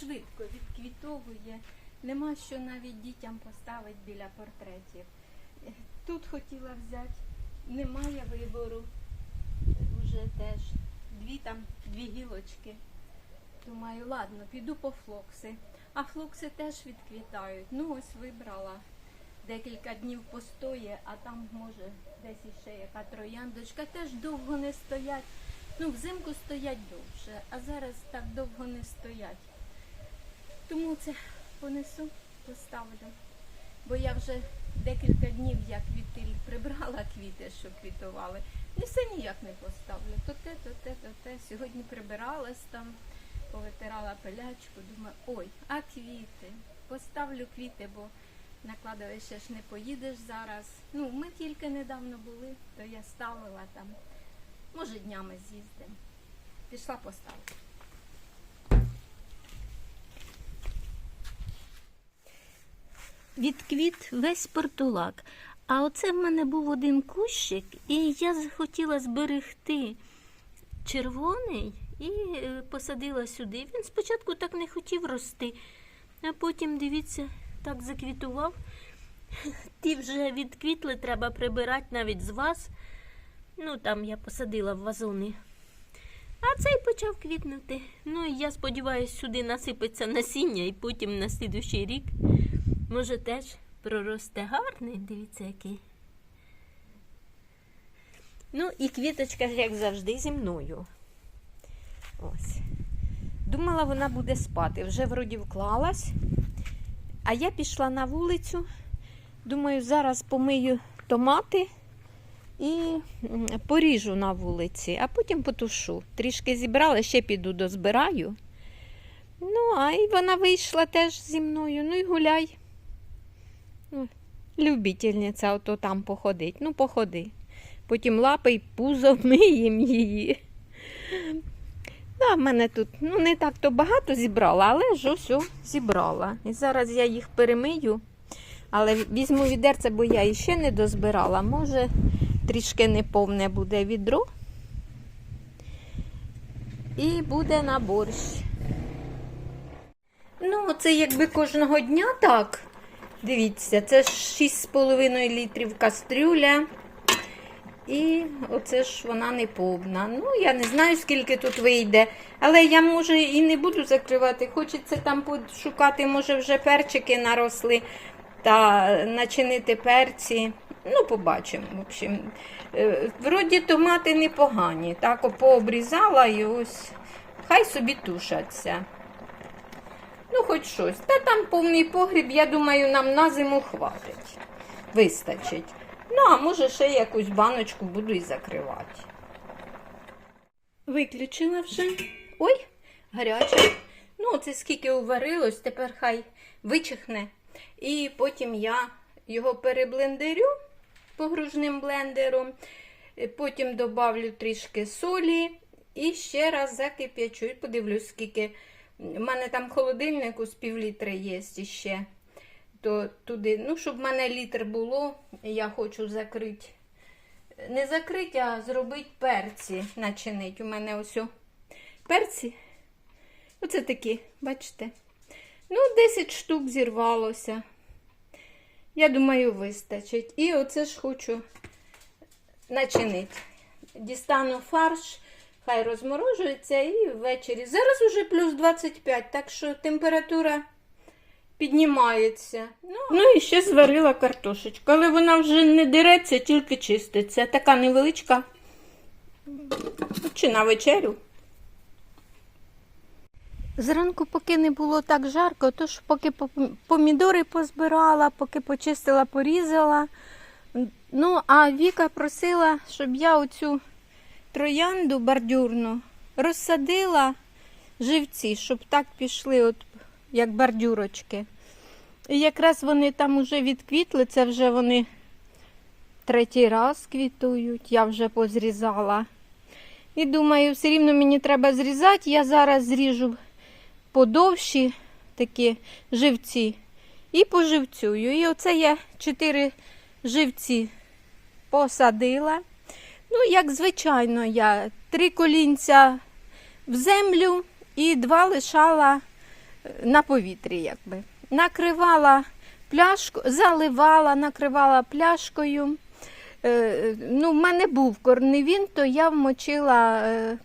швидко відквітовує. Нема що навіть дітям поставити біля портретів. Тут хотіла взяти, немає вибору. Вже теж дві там, дві гілочки. Думаю, ладно, піду по флокси. А флокси теж відквітають. Ну, ось вибрала. Декілька днів постоє, а там може десь іще яка трояндочка. Теж довго не стоять. Ну, взимку стоять довше, а зараз так довго не стоять. Тому це понесу, поставлю. Бо я вже декілька днів як відтиль прибрала квіти, що квітували. І все ніяк не поставлю. То те, то те, то те. Сьогодні прибиралась там, повитирала пилячку, думаю, ой, а квіти. Поставлю квіти, бо на кладовище ж не поїдеш зараз. Ну, ми тільки недавно були, то я ставила там. Може, днями з'їздимо. Пішла поставила. Відквіт весь портулак. А оце в мене був один кущик, і я захотіла зберегти червоний і е, посадила сюди. Він спочатку так не хотів рости, а потім, дивіться, так заквітував. Ті вже відквітли, треба прибирати навіть з вас. Ну, там я посадила в вазони. А цей почав квітнути. Ну, і я сподіваюся, сюди насипеться насіння, і потім на слідущий рік може теж проросте гарний. Дивіться, який. Ну, і квіточка, як завжди, зі мною. Ось. Думала, вона буде спати. Вже вроді вклалась. А я пішла на вулицю. Думаю, зараз помию томати і поріжу на вулиці, а потім потушу. Трішки зібрала, ще піду дозбираю. Ну, а і вона вийшла теж зі мною. Ну і гуляй. Ну, Любительниця ото там походить. Ну, походи. Потім лапи й пузо миєм її. Ну, а в мене тут ну, не так то багато зібрала, але ж ось зібрала. І зараз я їх перемию. Але візьму відерце, бо я іще не дозбирала. Може, трішки неповне буде відро. І буде на борщ. Ну, це якби кожного дня так. Дивіться, це 6,5 літрів кастрюля. І оце ж вона не повна. Ну, я не знаю, скільки тут вийде. Але я, може, і не буду закривати. Хочеться там пошукати, може, вже перчики наросли та начинити перці. Ну, побачимо. В общем, Е, вроді томати непогані. Так, пообрізала і ось. Хай собі тушаться. Ну, хоч щось. Та там повний погріб, я думаю, нам на зиму хватить. Вистачить. Ну, а може ще якусь баночку буду і закривати. Виключила вже. Ой, гаряче. Ну, це скільки уварилось, тепер хай вичихне. І потім я його переблендерю погружним блендером. Потім добавлю трішки солі і ще раз закип'ячу. І подивлюсь, скільки. У мене там холодильник з півлітри є ще. То туди, ну, щоб в мене літр було, я хочу закрити. Не закрити, а зробити перці, начинить. У мене ось о перці. Оце такі, бачите? Ну, 10 штук зірвалося. Я думаю, вистачить. І оце ж хочу начинити. Дістану фарш, хай розморожується і ввечері. Зараз уже плюс 25, так що температура піднімається. Ну, ну і ще зварила картошечку, але вона вже не дереться, тільки чиститься. Така невеличка. Чи на вечерю. Зранку, поки не було так жарко, тож поки помідори позбирала, поки почистила, порізала. Ну, а Віка просила, щоб я оцю троянду бордюрну розсадила живці, щоб так пішли, от, як бордюрочки. І якраз вони там уже відквітли, це вже вони третій раз квітують, я вже позрізала. І думаю, все рівно мені треба зрізати. Я зараз зріжу подовші такі живці і поживцюю. І оце я чотири живці посадила. Ну, як звичайно, я три колінця в землю і два лишала е, на повітрі, якби. Накривала пляшку, заливала, накривала пляшкою. Е, ну, в мене був корневін, то я вмочила е,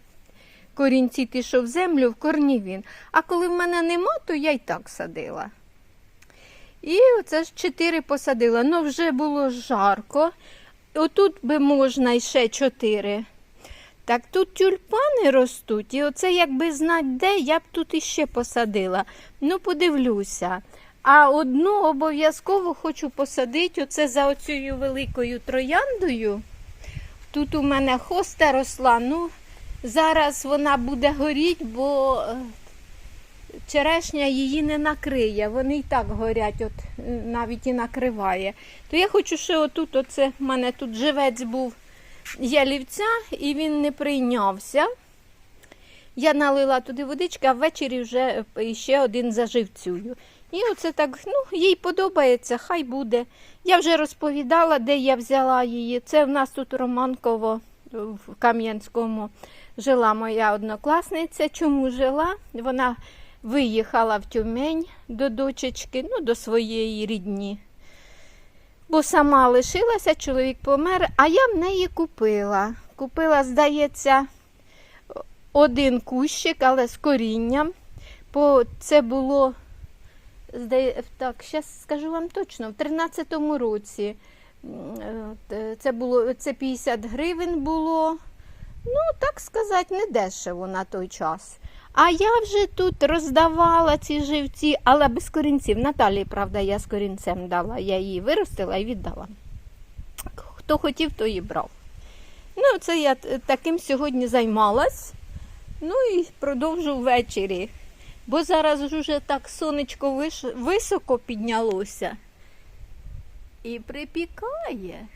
корінці ті, що в землю, в корнівін. А коли в мене нема, то я й так садила. І оце ж чотири посадила. Ну, вже було жарко. Отут би можна ще чотири. Так тут тюльпани ростуть, і оце якби знати де, я б тут іще посадила. Ну, подивлюся. А одну обов'язково хочу посадити оце за оцією великою трояндою. Тут у мене хоста росла. Ну, зараз вона буде горіти, бо е, черешня її не накриє. Вони і так горять, от навіть і накриває. То я хочу, що отут, оце в мене тут живець був ялівця, і він не прийнявся. Я налила туди водички, а ввечері вже е, ще один заживцюю. І оце так, ну, їй подобається, хай буде. Я вже розповідала, де я взяла її. Це в нас тут Романково в Кам'янському жила моя однокласниця. Чому жила? Вона виїхала в Тюмень до дочечки, ну, до своєї рідні. Бо сама лишилася, чоловік помер, а я в неї купила. Купила, здається, один кущик, але з корінням. Бо це було, так, зараз скажу вам точно, в 13-му році. Е, Це було це 50 гривень було. Ну, так сказати, не дешево на той час. А я вже тут роздавала ці живці, але без корінців. Наталі, правда, я з корінцем дала. Я її виростила і віддала. Хто хотів, той і брав. Ну, це я таким сьогодні займалась. Ну і продовжу ввечері. Бо зараз ж уже так сонечко високо піднялося. І припікає.